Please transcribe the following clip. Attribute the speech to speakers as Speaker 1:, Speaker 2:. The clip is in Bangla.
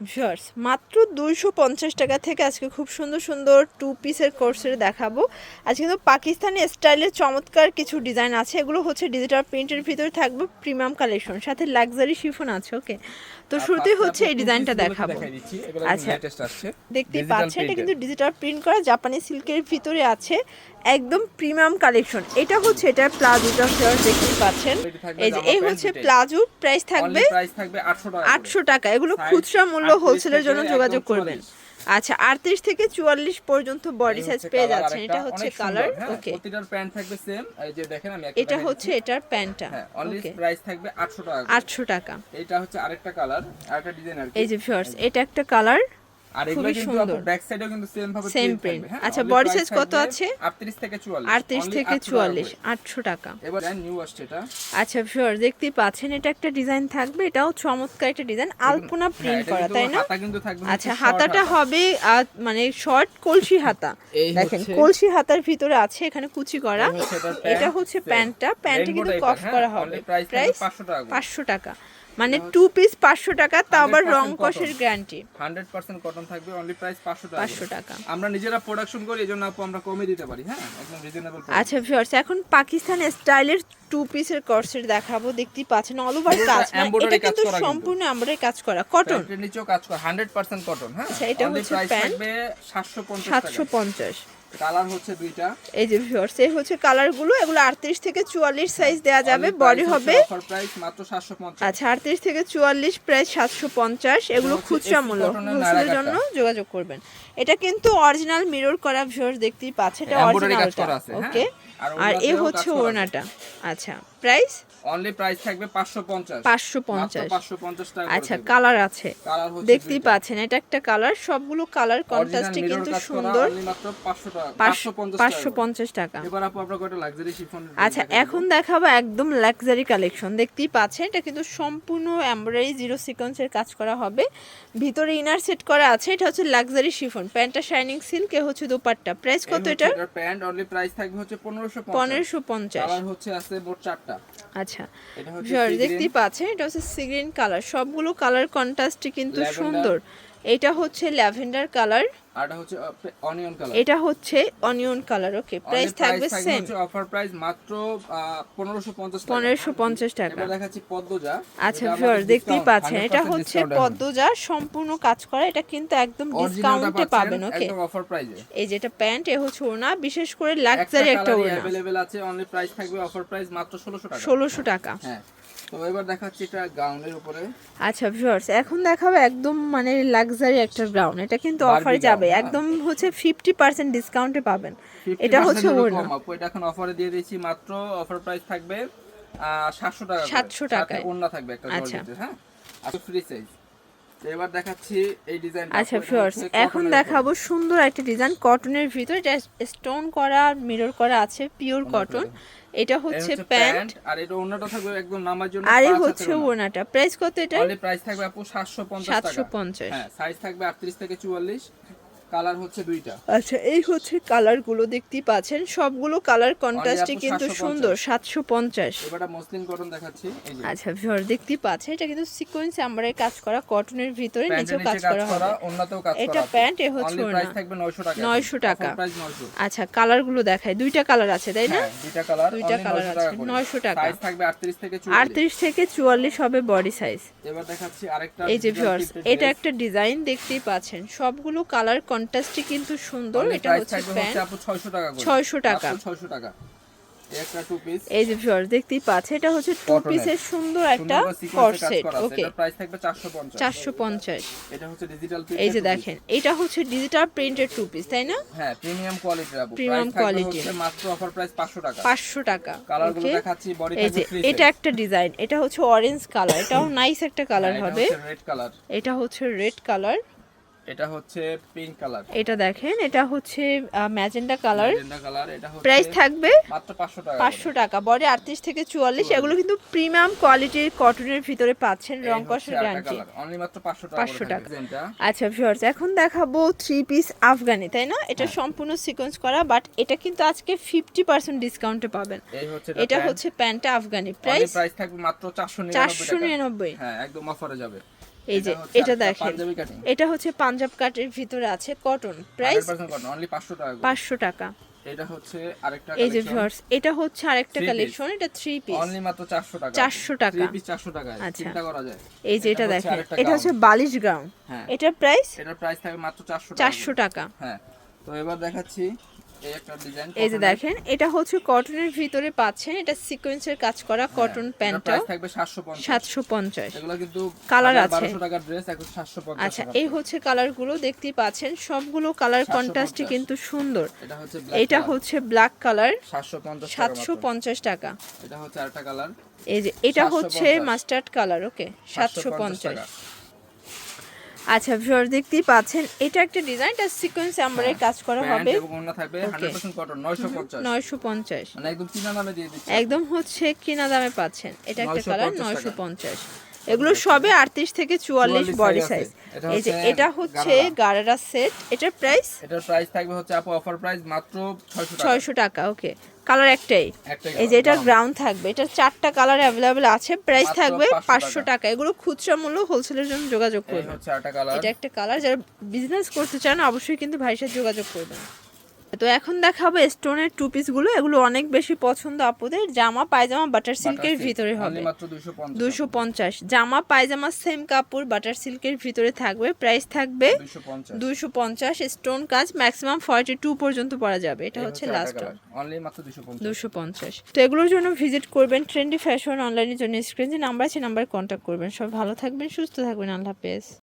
Speaker 1: ভিউয়ার্স মাত্র দুইশো পঞ্চাশ টাকা থেকে আজকে খুব সুন্দর সুন্দর টু পিসের কোর্সের দেখাবো। আজকে কিন্তু পাকিস্তানি স্টাইলের চমৎকার কিছু ডিজাইন আছে। এগুলো হচ্ছে ডিজিটাল প্রিন্টের ভিতরে থাকবে প্রিমিয়াম কালেকশন সাথে লাক্সারি শিফন আছে ওকে তো শুরুতেই হচ্ছে এই ডিজাইনটা দেখাবো। আচ্ছা। দেখতেই পাচ্ছেন এটা কিন্তু ডিজিটাল প্রিন্ট করা জাপানি সিল্কের ভিতরে আছে। একদম প্রিমিয়াম কালেকশন এটা হচ্ছে এটার প্লাজোটা ফ্লেয়ার দেখতে পাচ্ছেন। এই যে এই হচ্ছে। প্লাজো প্রাইস থাকবে
Speaker 2: প্রাইস থাকবে 800 টাকা
Speaker 1: আটশো টাকা। এগুলো খুচরা মূল্য হোলসেলের জন্য যোগাযোগ করবেন। আচ্ছা আটত্রিশ থেকে চুয়াল্লিশ পর্যন্ত বডি সাইজ পেয়ে যাচ্ছেন। এটা হচ্ছে কালার
Speaker 2: হ্যাঁ,
Speaker 1: ওকে
Speaker 2: প্রতিটার প্যান্ট থাকবে সেম এই যে দেখেন আমি একটা
Speaker 1: এটা হচ্ছে। এটার প্যান্টটা
Speaker 2: হ্যাঁ অনলি প্রাইস থাকবে 800 টাকা করে।
Speaker 1: আটশো টাকা।
Speaker 2: এটা হচ্ছে আরেকটা কালার আরেকটা ডিজাইন আর কি।
Speaker 1: এই যে ভিউয়ার্স এটা একটা কালার
Speaker 2: আর এগুলো
Speaker 1: খুবই
Speaker 2: কিন্তু
Speaker 1: সুন্দর।
Speaker 2: ব্যাক সাইডেও কিন্তু সেম ভাবে
Speaker 1: Same
Speaker 2: print
Speaker 1: print।
Speaker 2: থাকবে, হ্যাঁ?
Speaker 1: আচ্ছা,
Speaker 2: price
Speaker 1: size কত আছে?
Speaker 2: 38 থেকে 44
Speaker 1: আটত্রিশ
Speaker 2: Only
Speaker 1: থেকে
Speaker 2: 800 টাকা
Speaker 1: চুয়াল্লিশ আটশো টাকা
Speaker 2: এবার নিউ আসছে এটা
Speaker 1: আচ্ছা ভিউয়ার দেখতেই পাচ্ছেন এটা একটা ডিজাইন থাকবে এটাও চমৎকার একটা ডিজাইন আলপনা
Speaker 2: হ্যাঁ,
Speaker 1: প্রিন্ট করা তাই না
Speaker 2: হাতা কিন্তু থাকবে
Speaker 1: আচ্ছা হাতাটা হবে মানে শর্ট কলসি হাতা দেখেন কলসি হাতার ভিতরে আছে এখানে কুচি করা এটা হচ্ছে. প্যান্টটা প্যান্টে কিন্তু কফ
Speaker 2: হ্যাঁ?
Speaker 1: করা হবে প্রাইস
Speaker 2: 500 টাকা করে।
Speaker 1: পাঁচশো টাকা মানে টু পিস পাঁচশো টাকা তাও আবার রং কষের গ্যারান্টি
Speaker 2: 100% কটন থাকবে অনলি প্রাইস 500 টাকা।
Speaker 1: 500 টাকা।
Speaker 2: আমরা নিজেরা প্রোডাকশন করি এজন্য আপু আমরা কমে দিতে পারি হ্যাঁ? একদম রিজনেবল
Speaker 1: আচ্ছা ভিউয়ার্স এখন পাকিস্তান স্টাইলের টু পিসের কর্সের দেখাবো দেখতেই পাচ্ছেন অল ওভার কাজ মানে এটা কিন্তু সম্পূর্ণ এমব্রয়ডারি কাজ করা কটন
Speaker 2: প্যান্টের নিচেও কাজ করা 100% কটন হ্যাঁ?
Speaker 1: আচ্ছা, এটা হচ্ছে প্যান্ট।
Speaker 2: থাকবে 750
Speaker 1: সাতশো পঞ্চাশ।
Speaker 2: কালার হচ্ছে দুইটা।
Speaker 1: এই যে ভিউয়ার্স এই হচ্ছে কালারগুলো এগুলো আটত্রিশ থেকে চুয়াল্লিশ সাইজ দেওয়া যাবে বডি হবে।
Speaker 2: অফার প্রাইস মাত্র 750
Speaker 1: আচ্ছা আটত্রিশ থেকে চুয়াল্লিশ প্রায় সাতশো পঞ্চাশ। এগুলো
Speaker 2: হচ্ছে
Speaker 1: খুচরা মূল্য। হোলসেলের জন্য যোগাযোগ করবেন। এটা কিন্তু অরিজিনাল মিরর করা ভিউয়ার্স দেখতেই পাচ্ছে এটা
Speaker 2: অরিজিনাল আছে, হ্যাঁ।
Speaker 1: ওকে
Speaker 2: আর
Speaker 1: এ এই হচ্ছে। ওড়নাটা। আচ্ছা। প্রাইস
Speaker 2: অনলি প্রাইস থাকবে 550
Speaker 1: পাঁচশো পঞ্চাশ।
Speaker 2: 550 টাকা
Speaker 1: আচ্ছা কালার আছে। দেখতেই পাচ্ছেন এটা একটা কালার সবগুলো কালার কন্ট্রাস্টে কিন্তু সুন্দর।
Speaker 2: মাত্র 500 টাকা 550 টাকা এবার আপু আপনার কয়টা লাক্সারি শিফন
Speaker 1: আচ্ছা এখন দেখাবো একদম লাক্সারি কালেকশন দেখতেই পাচ্ছেন এটা কিন্তু সম্পূর্ণ এমব্রয়ডারি জিরো সিকোয়েন্সের কাজ করা হবে। ভিতরে ইনার সেট করা আছে এটা হচ্ছে লাক্সারি শিফন প্যান্টটা শাইনিং সিল্ক এ হচ্ছে দোপাট্টা। প্রাইস কত এটা
Speaker 2: প্যান্ট অনলি প্রাইস থাকবে হচ্ছে 1550
Speaker 1: পনেরোশো পঞ্চাশ।
Speaker 2: কালার হচ্ছে আছে মোট চারটা। এটা। আচ্ছা।
Speaker 1: দেখতেই পাচ্ছেন এটা হচ্ছে সিগ্রিন কালার সবগুলো কালার কন্ট্রাস্টে কিন্তু সুন্দর। এটা হচ্ছে ল্যাভেন্ডার কালার
Speaker 2: আর এটা হচ্ছে অনিয়ন কালার
Speaker 1: এটা হচ্ছে অনিয়ন কালার ওকে প্রাইস থাকবে সেম
Speaker 2: হচ্ছে অফার প্রাইস মাত্র আহ, 1550 টাকা
Speaker 1: পনেরোশো পঞ্চাশ টাকা
Speaker 2: এবার দেখাচ্ছি পদ্মজা
Speaker 1: আচ্ছা
Speaker 2: যেটা
Speaker 1: ভিউয়ার
Speaker 2: আমাদের
Speaker 1: দেখতেই
Speaker 2: discount,
Speaker 1: পাচ্ছেন এটা
Speaker 2: 100%
Speaker 1: হচ্ছে
Speaker 2: discount এখন।
Speaker 1: পদ্মজা সম্পূর্ণ কাজ করা এটা কিন্তু একদম
Speaker 2: Originalটা
Speaker 1: ডিসকাউন্টে পাবেন ওকে
Speaker 2: একদম অফার প্রাইসে
Speaker 1: এই যেটা প্যান্ট এ হচ্ছে ওনা বিশেষ করে লাক্সারি একটা ওনা
Speaker 2: अवेलेबल আছে অনলি প্রাইস থাকবে অফার প্রাইস মাত্র 1600 টাকা
Speaker 1: ষোলোশো টাকা
Speaker 2: হ্যাঁ তো এবার দেখাচ্ছি এটা গাউনের উপরে।
Speaker 1: আচ্ছা ভিউয়ার্স এখন দেখাবো একদম মানে লাক্সারি একটা গাউন এটা কিন্তু অফারে যাবে।
Speaker 2: হ্যাঁ।
Speaker 1: একদম হচ্ছে ফিফটি পার্সেন্ট ডিসকাউন্টে পাবেন। এটা হচ্ছে ওড়না।
Speaker 2: আপু এটা এখন অফারে দিয়ে দিয়েছি মাত্র অফার প্রাইস থাকবে আহ, 700 টাকা সাতশো
Speaker 1: 700 টাকায়।
Speaker 2: ওড়না থাকবে একটা
Speaker 1: আচ্ছা।
Speaker 2: জর্জেটের হ্যাঁ? আচ্ছা ফ্রি সাইজ তো এবার দেখাচ্ছি এই ডিজাইন
Speaker 1: আচ্ছা ফিওর্স এখন দেখাবো সুন্দর একটা ডিজাইন কটনের ভিতরে এটা স্টোন করা মিরর করা আছে পিওর কটন এটা হচ্ছে প্যান্ট।
Speaker 2: আর এটা ওনাটা থাকবে একদম নামার জন্য
Speaker 1: আর হচ্ছে ওনাটা প্রাইস কত এটা
Speaker 2: অনলি প্রাইস থাকবে আপু 750 টাকা।
Speaker 1: 750
Speaker 2: হ্যাঁ সাইজ থাকবে 38 থেকে 44 কালার হচ্ছে দুইটা।
Speaker 1: আচ্ছা এই হচ্ছে কালারগুলো দেখতেই পাচ্ছেন। সবগুলো কালার কন্ট্রাস্টে কিন্তু সুন্দর সাতশো পঞ্চাশ।
Speaker 2: মসলিন কটন দেখাচ্ছি এই যে।
Speaker 1: আচ্ছা ভিউয়ার দেখতেই পাচ্ছেন এটা কিন্তু সিকোয়েন্স আমরাই কাজ করা কটনের ভিতরে নিচেও
Speaker 2: নিচে
Speaker 1: কাজ করা হবে।
Speaker 2: ওড়নাতেও কাজ করা
Speaker 1: এটা প্যান্ট, এ হচ্ছে
Speaker 2: price
Speaker 1: ওড়না।
Speaker 2: থাকবে 900 টাকা।
Speaker 1: 900 টাকা।
Speaker 2: প্রাইস 900
Speaker 1: আচ্ছা কালারগুলো দেখায় দুইটা কালার আছে তাই না?
Speaker 2: হ্যাঁ দুইটা কালার
Speaker 1: দুইটা colour আছে, 900 টাকা।
Speaker 2: সাইজ থাকবে 38 থেকে 44
Speaker 1: আটত্রিশ থেকে চুয়াল্লিশ হবে বডি সাইজ
Speaker 2: এবার দেখাচ্ছি আরেকটা
Speaker 1: এই যে ভিউয়ার্স এটা একটা ডিজাইন দেখতেই পাচ্ছেন সবগুলো কালার কন্ট্রাস্টে কিন্তু সুন্দর এটা হচ্ছে প্যান্ট
Speaker 2: আপু 600 টাকা করে।
Speaker 1: 600 টাকা।
Speaker 2: 600 টাকা। এই টু পিস
Speaker 1: এই যে ভিউয়ার্স দেখতেই পাচ্ছেন এটা হচ্ছে টু পিসের সুন্দর একটা
Speaker 2: সুন্দর করে
Speaker 1: কট
Speaker 2: sequence এ কাজ
Speaker 1: সেট
Speaker 2: করা আছে।
Speaker 1: ওকে
Speaker 2: প্রাইস থাকবে 450
Speaker 1: চারশো পঞ্চাশ।
Speaker 2: এটা হচ্ছে ডিজিটাল
Speaker 1: এই যে দেখেন এটা হচ্ছে ডিজিটাল প্রিন্টেড টু পিস তাই না?
Speaker 2: হ্যাঁ প্রিমিয়াম কোয়ালিটির আপু। প্রাইস থাকবে মাত্র অফার প্রাইস 500 টাকা।
Speaker 1: পাঁচশো টাকা।
Speaker 2: কালারগুলো দেখাচ্ছি বডি
Speaker 1: এই যে এটা একটা ডিজাইন এটা হচ্ছে অরেঞ্জ কালার এটাও নাইস একটা কালার হবে।
Speaker 2: রেড কালার
Speaker 1: এটা হচ্ছে রেড কালার
Speaker 2: এটা হচ্ছে পিঙ্ক কালার
Speaker 1: এটা দেখেন এটা হচ্ছে ম্যাজেন্ডা কালার
Speaker 2: ম্যাজেন্ডা কালার এটা
Speaker 1: প্রাইস থাকবে
Speaker 2: মাত্র 500 টাকা
Speaker 1: পাঁচশো টাকা। বডি আটত্রিশ থেকে চুয়াল্লিশ এগুলো কিন্তু প্রিমিয়াম কোয়ালিটির কটনের ভিতরে পাচ্ছেন রং কষের গ্যারান্টি
Speaker 2: অনলি মাত্র 500 টাকা
Speaker 1: 500 টাকা। আচ্ছা ভিউয়ার্স এখন দেখাবো থ্রি পিস আফগানি তাই না? এটা সম্পূর্ণ সিকোয়েন্স করা বাট এটা কিন্তু আজকে ফিফটি পার্সেন্ট ডিসকাউন্টে পাবেন। এটা হচ্ছে প্যান্টটা আফগানি।
Speaker 2: প্রাইস
Speaker 1: প্রাইস
Speaker 2: থাকবে মাত্র 499
Speaker 1: চারশো
Speaker 2: টাকা।
Speaker 1: নিরানব্বই।
Speaker 2: হ্যাঁ একদম অফারে যাবে।
Speaker 1: এই যে এটা দেখেন এটা হচ্ছে পাঞ্জাব কাটের ভিতরে আছে কটন প্রাইস
Speaker 2: 100% কটন অনলি 500 টাকা করে।
Speaker 1: পাঁচশো টাকা।
Speaker 2: এটা হচ্ছে আরেকটা
Speaker 1: এই যে ভিউয়ার্স এটা হচ্ছে আরেকটা কালেকশন এটা থ্রি পিস
Speaker 2: অনলি মাত্র 400 টাকা।
Speaker 1: 400 টাকা।
Speaker 2: 3 পিস 400 টাকায়
Speaker 1: আচ্ছা।
Speaker 2: চিন্তা করা যায়।
Speaker 1: এই যে এটা দেখেন এটা হচ্ছে বালিশ গ্রাউন্ড
Speaker 2: হ্যাঁ।
Speaker 1: এটার প্রাইস
Speaker 2: এটার প্রাইস থাকবে মাত্র 400 টাকা।
Speaker 1: টাকা।
Speaker 2: হ্যাঁ। তো এবার দেখাচ্ছি এই
Speaker 1: যে দেখেন এটা হচ্ছে কটনের ভিতরে পাচ্ছেন এটা সিকোয়েন্সের কাজ করা কটন
Speaker 2: হ্যাঁ, থাকবে 750
Speaker 1: সাতশো পঞ্চাশ।
Speaker 2: এগুলো কিন্তু 1000,
Speaker 1: আছে।
Speaker 2: 1200 টাকার ড্রেস এখন 750
Speaker 1: আচ্ছা এই। হচ্ছে কালারগুলো দেখতেই পাচ্ছেন সবগুলো কালার
Speaker 2: 750
Speaker 1: কন্ট্রাস্টই কিন্তু সুন্দর।
Speaker 2: এটা হচ্ছে
Speaker 1: এটা হচ্ছে ব্ল্যাক কালার
Speaker 2: 750
Speaker 1: সাতশো
Speaker 2: টাকা
Speaker 1: পঞ্চাশ টাকা।
Speaker 2: এটা হচ্ছে আরেকটা কালার
Speaker 1: এই যে এটা হচ্ছে মাস্টার্ড কালার ওকে সাতশো
Speaker 2: 750
Speaker 1: পঞ্চাশ।
Speaker 2: টাকা।
Speaker 1: আচ্ছা ভিউয়ার দেখতেই পাচ্ছেন এটা একটা ডিজাইন এটা সিকোয়েন্স আমরে কাজ করা হবে।
Speaker 2: একদম
Speaker 1: একদম হচ্ছে কিনা দামে পাচ্ছেন। এটা একটা কালার 950 এগুলো সবে আড়ত্রিশ থেকে চুয়াল্লিশ বডি সাইজ এই যে এটা হচ্ছে
Speaker 2: গারারা।
Speaker 1: সেট এটার প্রাইস
Speaker 2: এটার প্রাইস থাকবে হচ্ছে আপু অফার প্রাইস মাত্র
Speaker 1: ছয়শো টাকা। ওকে কালার একটাই। এই যে
Speaker 2: এটা
Speaker 1: গ্রাউন্ড থাকবে। এটার চারটা কালার অ্যাভেলেবেল আছে। প্রাইস থাকবে
Speaker 2: 500
Speaker 1: পাঁচশো
Speaker 2: টাকা।
Speaker 1: এগুলো খুচরা মূল্য হোলসেলের জন্য যোগাযোগ করবেন। এটা একটা কালার যারা বিজনেস করতে চান অবশ্যই কিন্তু ভাইয়ের সাথে যোগাযোগ করবেন। তো এখন দেখাবো স্টোনের টু পিসগুলো এগুলো অনেক বেশি পছন্দ আপুদের। জামা পায়জামা বাটার সিল্কের ভিতরে হবে। দুশো পঞ্চাশ জামা পায়জামা সেম কাপড় বাটার সিল্কের ভিতরে থাকবে। প্রাইস থাকবে দুশো পঞ্চাশ। স্টোন কাজ ম্যাক্সিমাম ফর্টি টু পর্যন্ত পরা যাবে। এটা হচ্ছে লাস্ট
Speaker 2: অনলি মাত্র 250
Speaker 1: দুশো পঞ্চাশ। তো এগুলোর জন্য ভিজিট করবেন ট্রেন্ডি ফ্যাশন অনলাইনের জন্য। স্ক্রিন যে নাম্বার আছে নাম্বারে কন্ট্যাক্ট করবেন। সব ভালো থাকবেন সুস্থ থাকবেন। আল্লাহ হাফেজ।